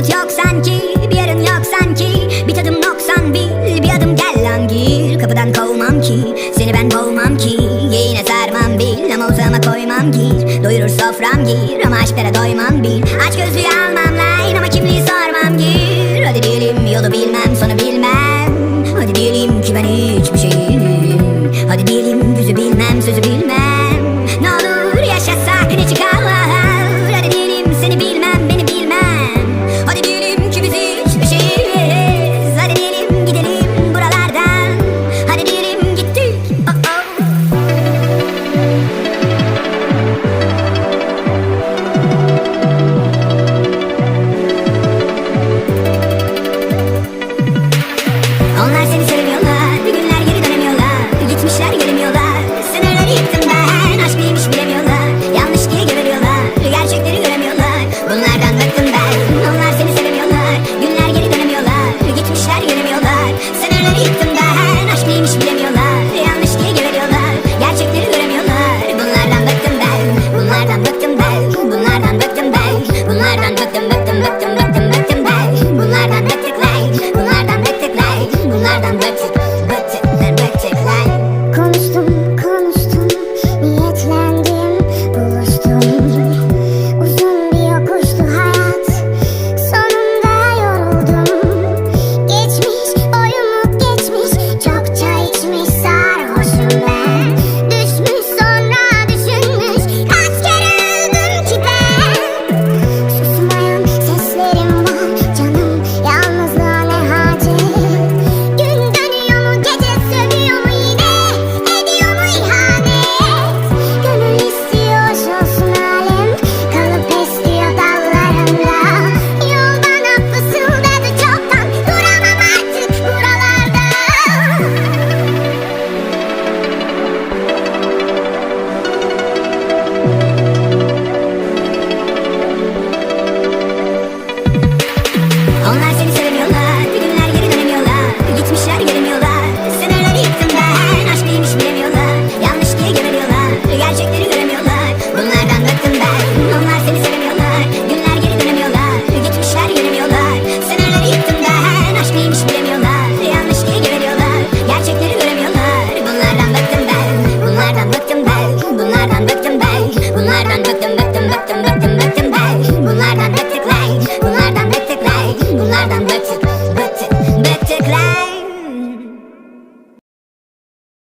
umut yok sanki Bir yarın yok sanki. Bir tadım noksan bil Bir adım gel lan gir. Kapıdan kovmam ki Seni ben boğmam ki. Yine sarmam bil Ama uzama koymam gir. Doyurur sofram gir Ama aşklara doymam bil. Aç gözlüğü almam lan Ama kimliği sormam gir. Hadi diyelim yolu bilmem sonu bilmem. Hadi diyelim ki ben hiçbir şeyim. Hadi diyelim yüzü bilmem sözü bilmem. nereden baksın